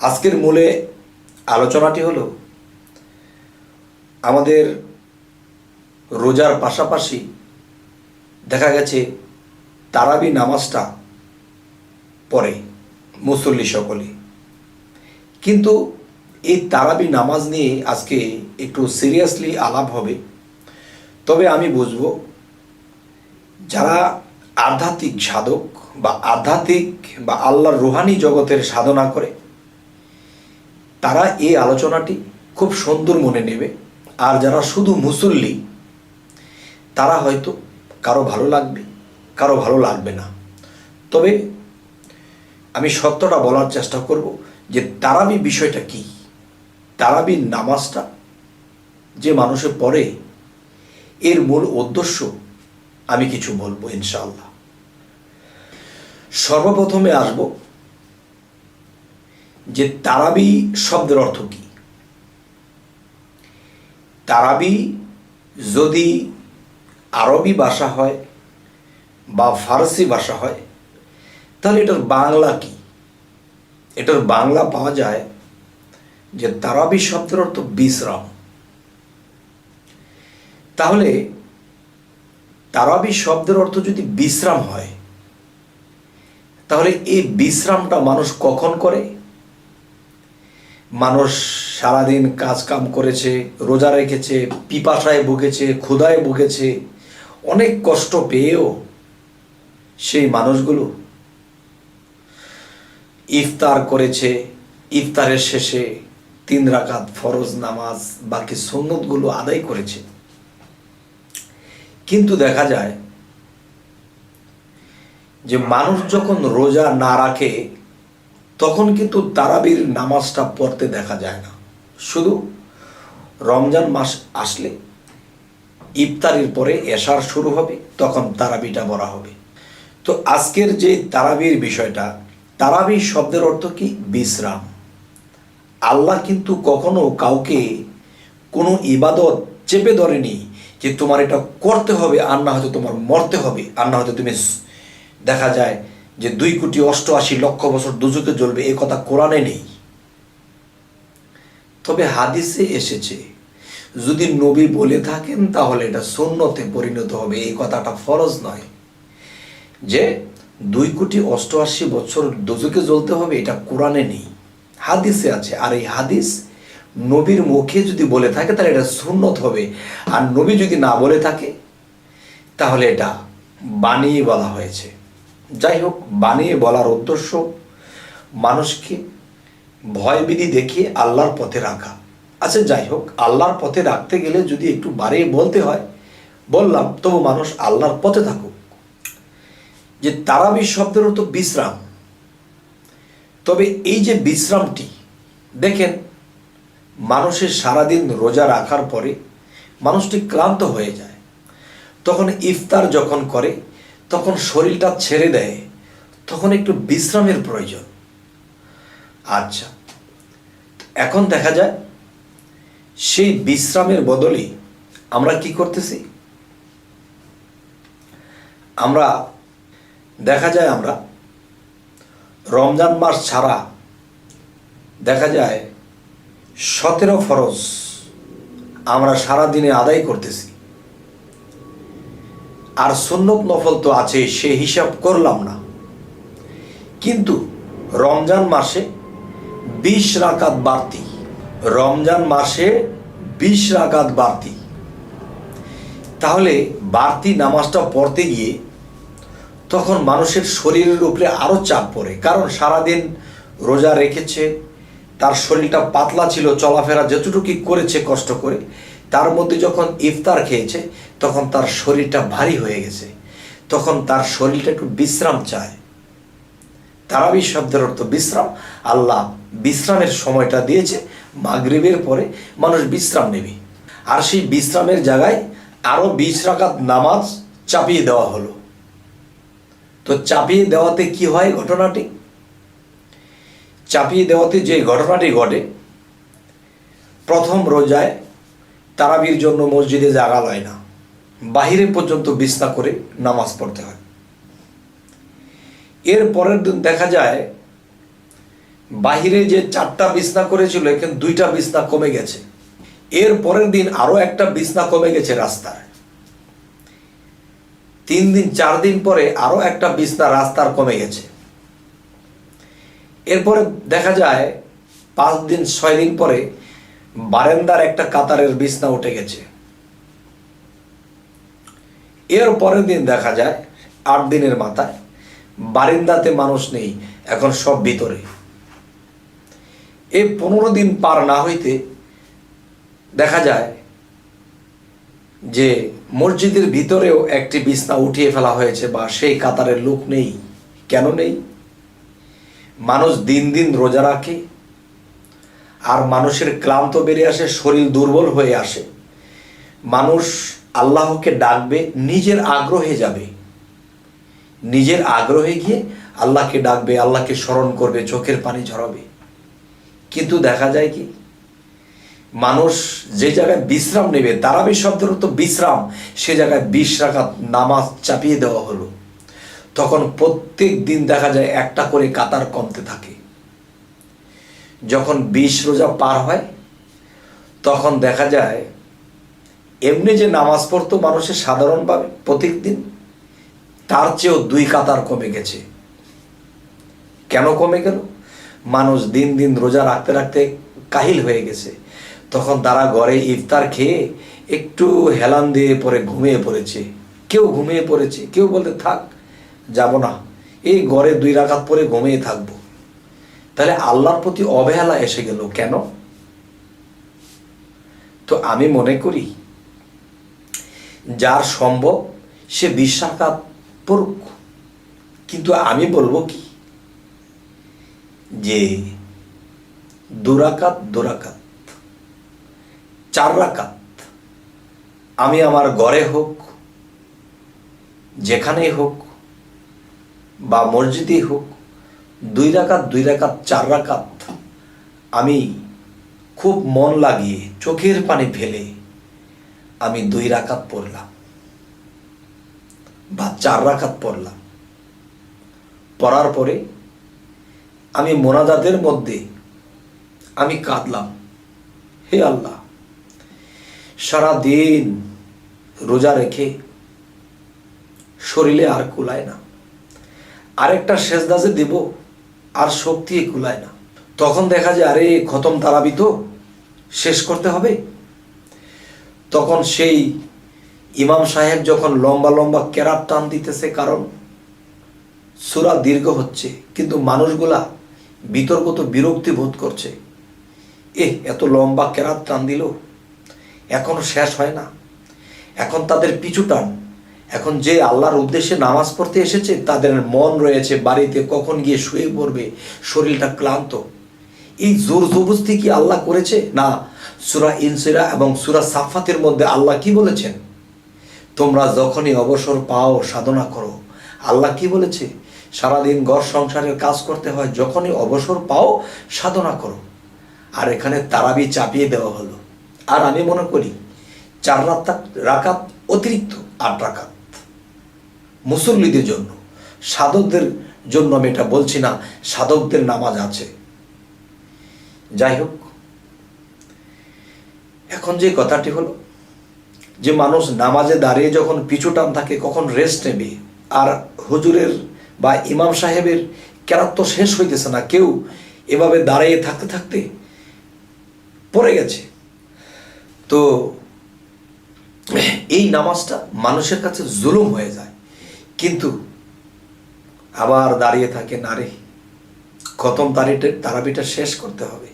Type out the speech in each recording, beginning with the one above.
আজকের মূলে আলোচনাটি হলো আমাদের রোজার পাশাপাশি দেখা গেছে তারাবি নামাজটা পড়ে মুসল্লি সকলে। কিন্তু এই তারাবি নামাজ নিয়ে আজকে একটু সিরিয়াসলি আলাপ হবে। তবে আমি বুঝব, যারা আধ্যাত্মিক সাধক বা আধ্যাত্মিক বা আল্লাহর রুহানি জগতের সাধনা করে তারা এই আলোচনাটি খুব সুন্দর মনে নেবে। আর যারা শুধু মুসল্লি, তারা হয়তো কারও ভালো লাগবে, কারও ভালো লাগবে না। তবে আমি সত্যটা বলার চেষ্টা করব যে তারাবি বিষয়টা কি? তারাবি নামাজটা যে মানুষে পড়ে, এর মূল উদ্দেশ্য আমি কিছু বলব ইনশাআল্লাহ। সর্বপ্রথমে আসব যে তারাবি শব্দের অর্থ কি? তারাবি যদি আরবি ভাষা হয় বা ফারসি ভাষা হয়, তাহলে এটার বাংলা কি? এটার বাংলা পাওয়া যায় যে তারাবি শব্দের অর্থ বিশ্রাম। তাহলে তারাবি শব্দের অর্থ যদি বিশ্রাম হয়, তাহলে এই বিশ্রামটা মানুষ কখন করে? মানুষ সারাদিন কাজ কাম করেছে, রোজা রেখেছে, পিপাসায় ভুগেছে, ক্ষুধায় ভুগেছে, অনেক কষ্ট পেয়েও সেই মানুষগুলো ইফতার করেছে, ইফতারের শেষে তিন রাকাত ফরজ নামাজ, বাকি সুন্নতগুলো আদায় করেছে। কিন্তু দেখা যায় যে মানুষ যখন রোজা না রাখে তখন কিন্তু তারাবির নামাজটা পড়তে দেখা যায় না। শুধু রমজান মাস আসলে ইফতারির পরে এশার শুরু হবে, তখন তারাবিটা পড়া হবে। তো আজকের যে তারাবির বিষয়টা, তারাবি শব্দের অর্থ কি? বিশ্রাম। আল্লাহ কিন্তু কখনো কাউকে কোনো ইবাদত চেপে ধরেনি যে তোমার এটা করতে হবে, আর না হয়তো তোমার মরতে হবে, আর না হয়তো তুমি দেখা যায় যে দুই কোটি অষ্টআশি লক্ষ বছর দুজকে জ্বলবে, এ কথা কোরআনে নেই। তবে হাদিসে এসেছে, যদি নবী বলে থাকেন, তাহলে এটা সুন্নতে পরিণত হবে, এই কথাটা ফরজ নয়। যে দুই কোটি অষ্টআশি বছর দোজকে জ্বলতে হবে, এটা কোরআনে নেই। হাদিসে আছে, আর এই হাদিস নবীর মুখে যদি বলে থাকে, তাহলে এটা সুন্নত হবে। আর নবী যদি না বলে থাকে, তাহলে এটা বানিয়ে বলা হয়েছে। যাই হোক বানিয়ে বলার উদ্দেশ্য, মানুষকে ভয়বিধি দেখিয়ে আল্লাহর পথে রাখা। আচ্ছা যাই হোক, আল্লাহর পথে রাখতে গেলে যদি একটু বাড়িয়ে বলতে হয়, বললাম, তবু মানুষ আল্লাহর পথে থাকুক। যে তারাবি শব্দের অর্থ বিশ্রাম। তবে এই যে বিশ্রামটি, দেখেন, মানুষের সারাদিন রোজা রাখার পরে মানুষটি ক্লান্ত হয়ে যায়। তখন ইফতার যখন করে, তখন শরীরটা ছেড়ে দেয়। তখন একটু বিশ্রামের প্রয়োজন। আচ্ছা এখন দেখা যায়, সেই বিশ্রামের বদলে আমরা কি করতেছি? আমরা, দেখা যায় আমরা, রমজান মাস ছাড়া দেখা যায় সতেরো ফরজ আমরা সারা দিনে আদায় করতেছি। আর সুন্নত নফল তো আছে, সে হিসাব করলাম না। কিন্তু রমজান মাসে বিশ রাকাত বাড়তি। রমজান মাসে বিশ রাকাত বাড়তি। তাহলে বাড়তি নামাজটা পড়তে গিয়ে তখন মানুষের শরীরের উপরে আরও চাপ পড়ে। কারণ সারাদিন রোজা রেখেছে, তার শরীরটা পাতলা ছিল, চলাফেরা যতটুকু করেছে কষ্ট করে, তার মধ্যে যখন ইফতার খেয়েছে, তখন তার শরীরটা ভারী হয়ে গেছে। তখন তার শরীরটা একটু বিশ্রাম চায়। তারাবি শব্দের অর্থ বিশ্রাম। আল্লাহ বিশ্রামের সময়টা দিয়েছে, মাগরিবের পরে মানুষ বিশ্রাম নেবে। আর সেই বিশ্রামের জায়গায় আরও বিশ রাকাত নামাজ চাপিয়ে দেওয়া হলো। তো চাপিয়ে দেওয়াতে কি হয় ঘটনাটি? চাপিয়ে দেওয়াতে যে ঘটনাটি ঘটে, প্রথম রোজায় তারাবির জন্য মসজিদে জাগা লয় না। বাহিরে পর্যন্ত বিছনা করে নামাজ পড়তে হয়। এর পরের দিন দেখা যায়, বাহিরে যে চারটা বিছনা করেছিল, এখানে দুইটা বিছনা কমে গেছে। এর পরের দিন আরও একটা বিছনা কমে গেছে রাস্তার তিন দিন, চার দিন পরে আরও একটা বিছনা রাস্তার কমে গেছে। এরপরে দেখা যায়, পাঁচ দিন, ছয় দিন পরে বারেন্দার একটা কাতারের বিছনা উঠে গেছে। এর পরের দিন দেখা যায়, আট দিনের মাথায় বারিন্দাতে মানুষ নেই, এখন সব ভিতরে। এই পনেরো দিন পার না হইতে দেখা যায় যে মসজিদের ভিতরেও একটি বিছনা উঠিয়ে ফেলা হয়েছে বা সেই কাতারের লোক নেই। কেন নেই? মানুষ দিন দিন রোজা রাখে আর মানুষের ক্লান্ত বেড়ে আসে, শরীর দুর্বল হয়ে আসে। মানুষ আল্লাহকে ডাকবে, নিজের আগ্রহে যাবে। নিজের আগ্রহে গিয়ে আল্লাহকে ডাকবে, আল্লাহকে স্মরণ করবে, চোখের পানি ঝরাবে। কিন্তু দেখা যায় কি, মানুষ যে জায়গায় বিশ্রাম নেবে তারাবি শব্দের তো বিশ্রাম, সে জায়গায় বিশ রাখাত নামাজ চাপিয়ে দেওয়া হলো। তখন প্রত্যেক দিন দেখা যায় একটা করে কাতার কমতে থাকে। যখন বিশ রোজা পার হয়, তখন দেখা যায়, এমনি যে নামাজ পড়তো মানুষের সাধারণভাবে প্রত্যেক দিন তার চেয়েও দুই কাতার কমে গেছে। কেন কমে গেল? মানুষ দিন দিন রোজা রাখতে রাখতে কাহিল হয়ে গেছে। তখন তারা ঘরে ইফতার খেয়ে একটু হেলান দিয়ে পরে ঘুমিয়ে পড়েছে। কেউ ঘুমিয়ে পড়েছে, কেউ বলতে থাক, যাব না। এই ঘরে দুই রাখাত পরে ঘুমিয়ে থাকব। তাহলে আল্লাহর প্রতি অবহেলা এসে গেল কেন? তো আমি মনে করি, যার সম্ভব সে বিশ্বাঘাত পড়ুক কিন্তু আমি বলব কি? যে দুরাকাত দুরাকাত চার রাকাত আমি আমার ঘরে হোক, যেখানেই হোক, বা মসজিদেই হোক দুই রাকাত দুই রাকাত চার রাকাত আমি খুব মন লাগিয়ে, চোখের পানি ফেলে, আমি দুই রাকাত পড়লাম। বা চার রাখাত পড়লাম। পড়ার পরে আমি মোনাজাতের মধ্যে আমি কাঁদলাম। হে আল্লাহ সারা দিন রোজা রেখে শরীরে আর কুলায় না। আরেকটা শেষদাজে দেব, আর শক্তি কুলায় না। তখন দেখা যায়, আরে খতম তারাবি তো, শেষ করতে হবে। তখন সেই ইমাম সাহেব যখন লম্বা লম্বা কেরাত টান দিতেছে, কারণ সুরা দীর্ঘ হচ্ছে, কিন্তু মানুষগুলা বিতর্কত বিরক্তি বোধ করছে। এ এত লম্বা কেরাত টান দিল, এখনও শেষ হয় না। এখন তাদের পিছু টান। এখন যে আল্লাহর উদ্দেশ্যে নামাজ পড়তে এসেছে, তাদের মন রয়েছে বাড়িতে কখন গিয়ে শুয়ে পড়বে, শরীরটা ক্লান্ত। এই জোর জবস্তি কি আল্লাহ করেছে? না, সুরা ইনসিরা এবং সুরা সাফাতের মধ্যে আল্লাহ কি বলেছেন? তোমরা যখনই অবসর পাও, সাধনা করো। আল্লাহ কি বলেছে? সারাদিন ঘর সংসারের কাজ করতে হয়, যখনই অবসর পাও, সাধনা করো। আর এখানে তারাবি চাপিয়ে দেওয়া হলো। আর আমি মনে করি, চার রাত রাকাত অতিরিক্ত আট রাকাত। মুসল্লিদের জন্য, সাধকদের জন্য আমি এটা বলছি না, সাধকদের নামাজ আছে। যাই হোক, এখন যে কথাটি হলো যে মানুষ নামাজে দাঁড়িয়ে যখন পিছু টান থাকে, কখন রেস্ট নেবে? আর হুজুরের বা ইমাম সাহেবের কেরাত শেষ হইতেছে না, কেউ এভাবে দাঁড়িয়ে থাকতে থাকতে পড়ে গেছে। তো এই নামাজটা মানুষের কাছে জুলুম হয়ে যায়। কিন্তু আবার দাঁড়িয়ে থাকে নারে খতম তারিটা তারাবিটা শেষ করতে হবে।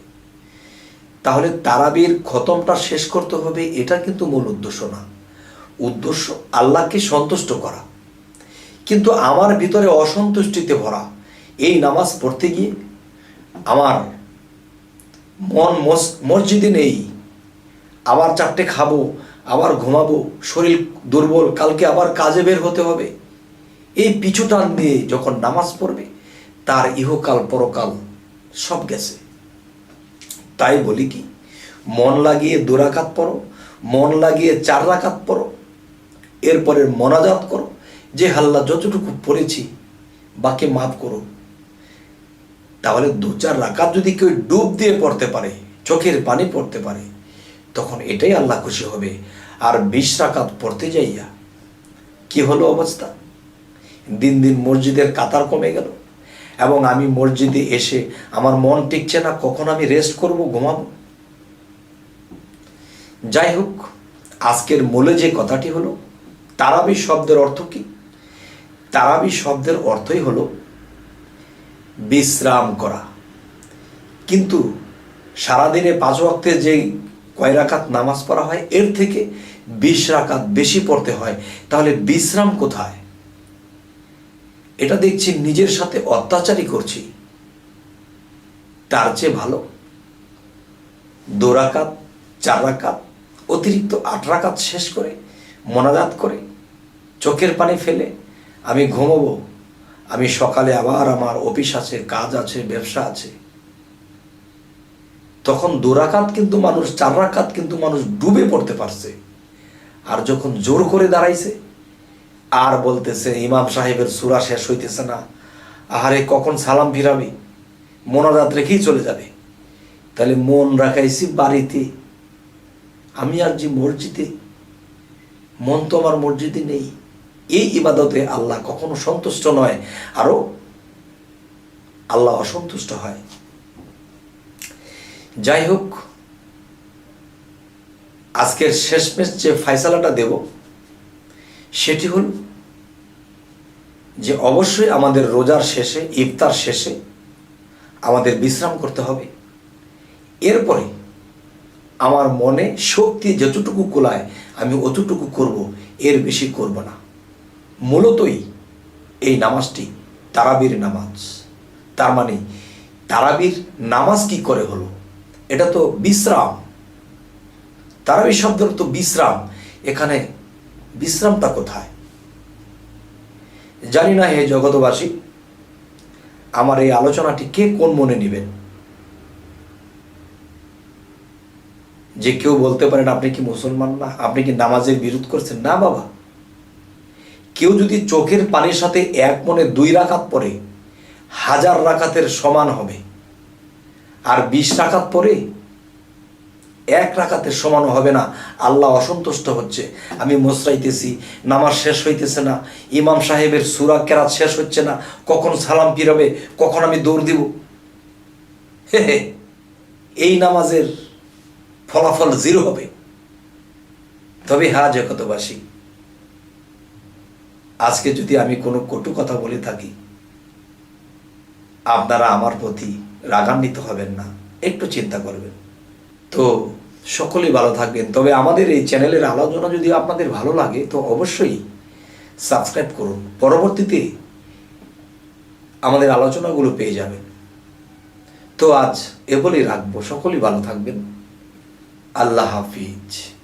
তাহলে তারাবির খতমটা শেষ করতে হবে, এটা কিন্তু মূল উদ্দেশ্য না। উদ্দেশ্য আল্লাহকে সন্তুষ্ট করা। কিন্তু আমার ভিতরে অসন্তুষ্টিতে ভরা, এই নামাজ পড়তে গিয়ে আমার মন মসজিদে নেই, আবার চারটে খাব, আবার ঘুমাবো, শরীর দুর্বল, কালকে আবার কাজে বের হতে হবে। এই পিছু টান দিয়ে যখন নামাজ পড়বে, তার ইহকাল, পরকাল সব গেছে। তাই বলি কি, মন লাগিয়ে দুরাকাত পড়ো, মন লাগিয়ে চার রাকাত পড়ো, এরপরে মনাজাত করো, যে হাল্লা যতটুকু পড়েছি, বাকি মাফ করো। তাহলে দু চার রাকাত যদি কেউ ডুব দিয়ে পড়তে পারে, চোখের পানি পড়তে পারে, তখন এটাই আল্লাহ খুশি হবে। আর বিশ রাকাত পড়তে যাইয়া কি হলো অবস্থা? দিন দিন মসজিদের কাতার কমে গেল এবং আমি মসজিদে এসে আমার মন টিকছে না, কখন আমি রেস্ট করব, ঘুমাবো? যাই হোক, আজকের মূলে যে কথাটি হলো, তারাবি শব্দের অর্থ কি? তারাবি শব্দের অর্থই হলো বিশ্রাম করা। কিন্তু সারাদিনে পাঁচ ওয়াক্তে যে কয় রাকাত নামাজ পড়া হয়, এর থেকে বিশ রাকাত বেশি পড়তে হয়। তাহলে বিশ্রাম কোথায়? এটা দেখছি নিজের সাথে অত্যাচারই করছি। তার চেয়ে ভালো। দু রাকাত চার রাকাত অতিরিক্ত আট রাকাত শেষ করে, মনাজাত করে, চোখের পানি ফেলে আমি ঘুমোবো। আমি সকালে আবার আমার অফিস আছে, কাজ আছে, ব্যবসা আছে। তখন দোরাকাত কিন্তু মানুষ চার রাকাত কিন্তু মানুষ ডুবে পড়তে পারছে। আর যখন জোর করে দাঁড়াইছে আর বলতেছে, ইমাম সাহেবের সুরা শেষ হইতেছে না। আহারে, কখন সালাম ফিরাবি? মনাজাত রেখেই চলে যাবে। তাহলে মন রাখাইছি বাড়িতে। আমি আর যে মসজিদে, মন তো আমার মসজিদে নেই। এই ইবাদতে আল্লাহ কখনো সন্তুষ্ট নয়, আরও আল্লাহ অসন্তুষ্ট হয়। যাই হোক, আজকের শেষমেশ যে ফাইসালাটা দেব, সেটি হল যে অবশ্যই আমাদের রোজার শেষে, ইফতার শেষে আমাদের বিশ্রাম করতে হবে। এরপরে আমার মনে শক্তি যতটুকু কোলায়, আমি অতটুকু করব, এর বেশি করব না। মূলতই এই নামাজটি তারাবির নামাজ। তার মানে তারাবির নামাজ কি করে হলো? এটা তো বিশ্রাম। তারাবি শব্দের তো বিশ্রাম। এখানে বিশ্রামটা কোথায়? জানি না হে জগতবাসী আমার এই আলোচনাটি কে কোন মনে নেবেন? যে কেউ বলতে পারেন, আপনি কি মুসলমান না? আপনি কি নামাজের বিরোধ করছেন? না বাবা। কেউ যদি চোখের পানির সাথে এক মনে দুই রাকাত পরে হাজার রাকাতের সমান হবে। আর বিশ রাকাত পরে এক রাখাতে সমান হবে না। আল্লাহ অসন্তুষ্ট হচ্ছে। আমি মোসরাইতেছি, নামাজ শেষ হইতেছে না। ইমাম সাহেবের সুরা কেরাত শেষ হচ্ছে না। কখন সালাম ফিরাবে কখন আমি দৌড় দিব? হে হে, এই নামাজের ফলাফল জিরো হবে। তবে হ্যাঁ জগতবাসী আজকে যদি আমি কোনো কটু কথা বলে থাকি, আপনারা আমার প্রতি রাগান্বিত হবেন না। একটু চিন্তা করবেন। তো সকলেই ভালো থাকবেন। তবে আমাদের এই চ্যানেলের আলোচনা যদি আপনাদের ভালো লাগে, তো অবশ্যই সাবস্ক্রাইব করুন। পরবর্তীতে আমাদের আলোচনাগুলো পেয়ে যাবেন। তো আজ এ বলেই রাখব। সকলেই ভালো থাকবেন। আল্লাহ হাফিজ।